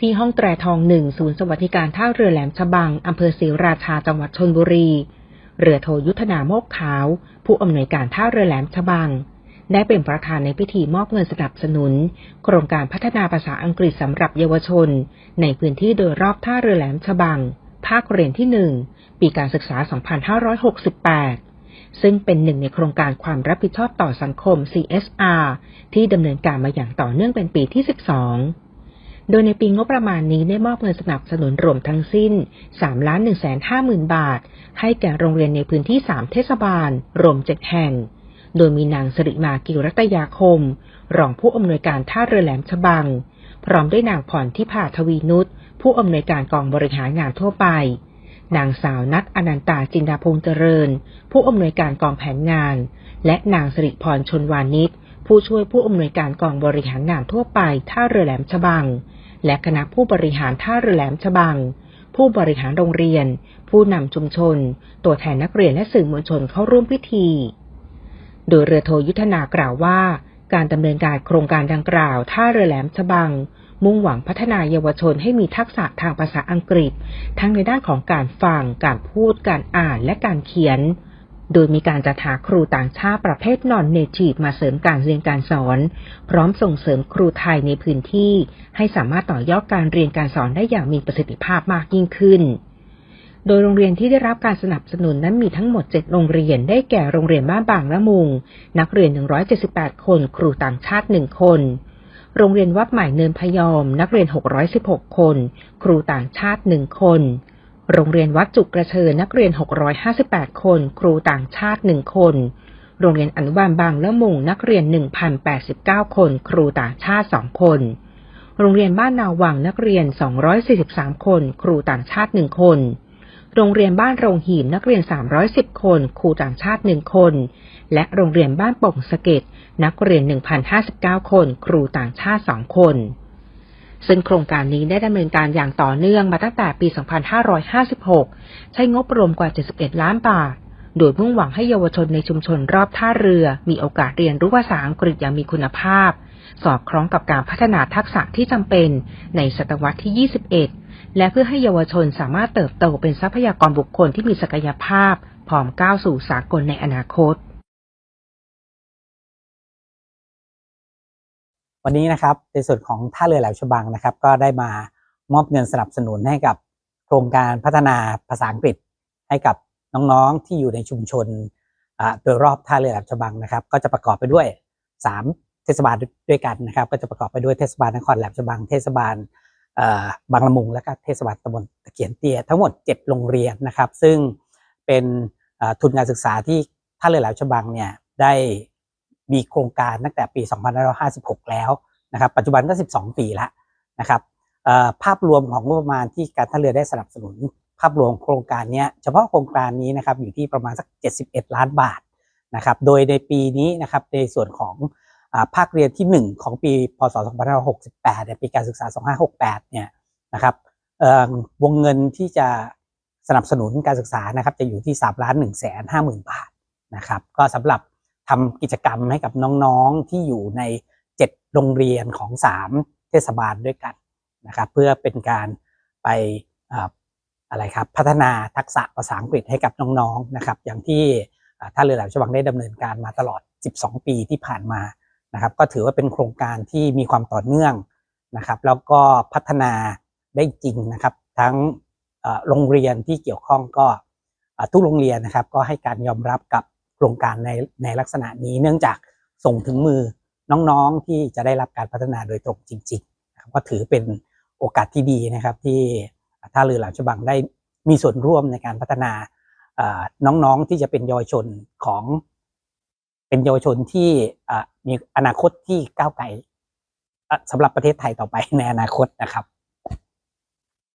ที่ห้องแตรทองหนึ่งศูนย์สวัสดิการท่าเรือแหลมฉบังอำเภอศรีราชาจังหวัดชนบุรี เรือโทยุทธนาโมกขาว ผู้อำนวยการท่าเรือแหลมฉบัง ได้เป็นประธานในพิธีมอบเงินสนับสนุน โครงการพัฒนาภาษาอังกฤษสำหรับเยาวชน ในพื้นที่โดยรอบท่าเรือแหลมฉบัง ภาคเรียนที่1ปีการศึกษา 2568ซึ่งเป็นหนึ่งในโครงการความรับผิดชอบต่อสังคม CSR ที่ดำเนินการมาอย่างต่อเนื่องเป็นปีที่ 12 โดยในปีงบประมาณนี้ได้มอบเงินสนับสนุนรวมทั้งสิ้น 3 ล้าน1 5 0 0 0 0 บาท ให้แก่โรงเรียนในพื้นที่ 3 เทศบาล รวม 7 แห่ง โดยมีนางสริมากิรัตยาคม รองผู้อำนวยการท่าเรือแหลมฉบัง พร้อมด้วยนางพรทิพาทวีนุชผู้อำนวยการกองบริหารงานทั่วไป นางสาวนัทอนันตาจินดาพงษ์เจริญ ผู้อำนวยการกองแผนงาน และนางสิริพรชนวานิชผู้ช่วยผู้อำนวยการกองบริหารงานทั่วไปท่าเรือแหลมฉบัง และคณะผู้บริหารท่าเรือแหลมฉบัง ผู้บริหารโรงเรียน ผู้นำชุมชน ตัวแทนนักเรียนและสื่อมวลชนเข้าร่วมพิธี โดยเรือโทยุทธนากล่าวว่า การดำเนินการโครงการดังกล่าวท่าเรือแหลมฉบัง มุ่งหวังพัฒนาเยาวชนให้มีทักษะทางภาษาอังกฤษ ทั้งในด้านของการฟัง การพูด การอ่าน และการเขียน โดยมีการจัดหาครูต่างชาติประเภทนอนเนทีฟมาเสริมการเรียนการสอน พร้อมส่งเสริมครูไทยในพื้นที่ ให้สามารถต่อยอดการเรียนการสอนได้อย่างมีประสิทธิภาพมากยิ่งขึ้น โดยโรงเรียนที่ได้รับการสนับสนุนนั้นมีทั้งหมด 7 โรงเรียน ได้แก่โรงเรียนบ้านบางละมุง นักเรียน 178 คน ครูต่างชาติ 1 คนโรงเรียนวัดใหม่เนินพยอม นักเรียน 616 คน ครูต่างชาติ 1 คน โรงเรียนวัดจุกกระเชิญนักเรียน 658 คน ครูต่างชาติ 1 คน โรงเรียนอนุบาลบางละมุงนักเรียน 1,089 คน ครูต่างชาติ 2 คน โรงเรียนบ้านนาวังนักเรียน 243 คน ครูต่างชาติ 1 คน โรงเรียนบ้านโรงหีมนักเรียน 310 คน ครูต่างชาติ 1 คน และโรงเรียนบ้านป่งสะเก็ดนักเรียน 1,059 คน ครูต่างชาติ 2 คน ซึ่งโครงการนี้ได้ดำเนินการอย่างต่อเนื่องมาตั้งแต่ปี 2556 ใช้งบรวมกว่า 71 ล้านบาท โดยมุ่งหวังให้เยาวชนในชุมชนรอบท่าเรือ มีโอกาสเรียนรู้ภาษาอังกฤษอย่างมีคุณภาพ สอดคล้องกับการพัฒนาทักษะที่จำเป็นในศตวรรษที่ 21 และเพื่อให้เยาวชนสามารถเติบโตเป็นทรัพยากรบุคคลที่มีศักยภาพ พร้อมก้าวสู่สากลในอนาคต วันนี้นะครับในส่วนของท่าเรือแหลมฉบังนะครับ ก็ได้มามอบเงินสนับสนุนให้กับโครงการพัฒนาภาษาอังกฤษให้กับน้องๆที่อยู่ในชุมชนโดยรอบท่าเรือแหลมฉบังนะครับ ก็จะประกอบไปด้วย 3 เทศบาลด้วยกันนะครับ ก็จะประกอบไปด้วยเทศบาลนครแหลมฉบัง เทศบาลบางละมุงและก็เทศบาลตำบลตะเกียนเตี้ยทั้งหมด 7 โรงเรียนนะครับ ซึ่งเป็นทุนการศึกษาที่ท่าเรือแหลมฉบังเนี่ยได้ มีโครงการตั้งแต่ปี 2556 แล้วนะครับ ปัจจุบันก็ 12 ปีแล้วนะครับภาพรวมของงบประมาณที่การท่าเรือได้สนับสนุน ภาพรวมโครงการเนี้ยเฉพาะโครงการนี้นะครับอยู่ที่ประมาณสัก 71 ล้านบาทนะครับโดยในปีนี้นะครับในส่วนของอภาคเรียนที่ 1 ของปี พศ 2568เนี่ยปีการศึกษา 2568 เนี่ยนะครับวงเงินที่จะสนับสนุนการศึกษานะครับจะอยู่ที่ 3 ล้าน1แสน5หมื่นบาทนะครับก็สำหรับ ทำกิจกรรมให้กับน้องๆที่อยู่ใน 7 โรงเรียนของ 3 เทศบาลด้วยกันนะครับ เพื่อเป็นการไปอะไรครับพัฒนาทักษะภาษาอังกฤษให้กับน้องๆนะครับ อย่างที่อ่าท่าเรือแหลมฉบังได้ดำเนินการมาตลอด 12 ปีที่ผ่านมานะครับ ก็ถือว่าเป็นโครงการที่มีความต่อเนื่องนะครับ แล้วก็พัฒนาได้จริงนะครับ ทั้งโรงเรียนที่เกี่ยวข้องก็ทุกโรงเรียนนะครับ ก็ให้การยอมรับกับ รงการในในลักษณะนี้เนื่องจากส่งถึงมือน้องๆที่จะได้รับการพัฒนาโดยตรงจริงๆนะครับก็ถือเป็นโอกาสที่ดีนะครับที่ท่าเรือหลมฉบังได้มีส่วนร่วมในการพัฒนาน้องๆที่จะเป็นเยาวชนของเป็นเยาวชนที่มีอนาคตที่ก้าวไกลสำหรับประเทศไทยต่อไปในอนาคตนะครับ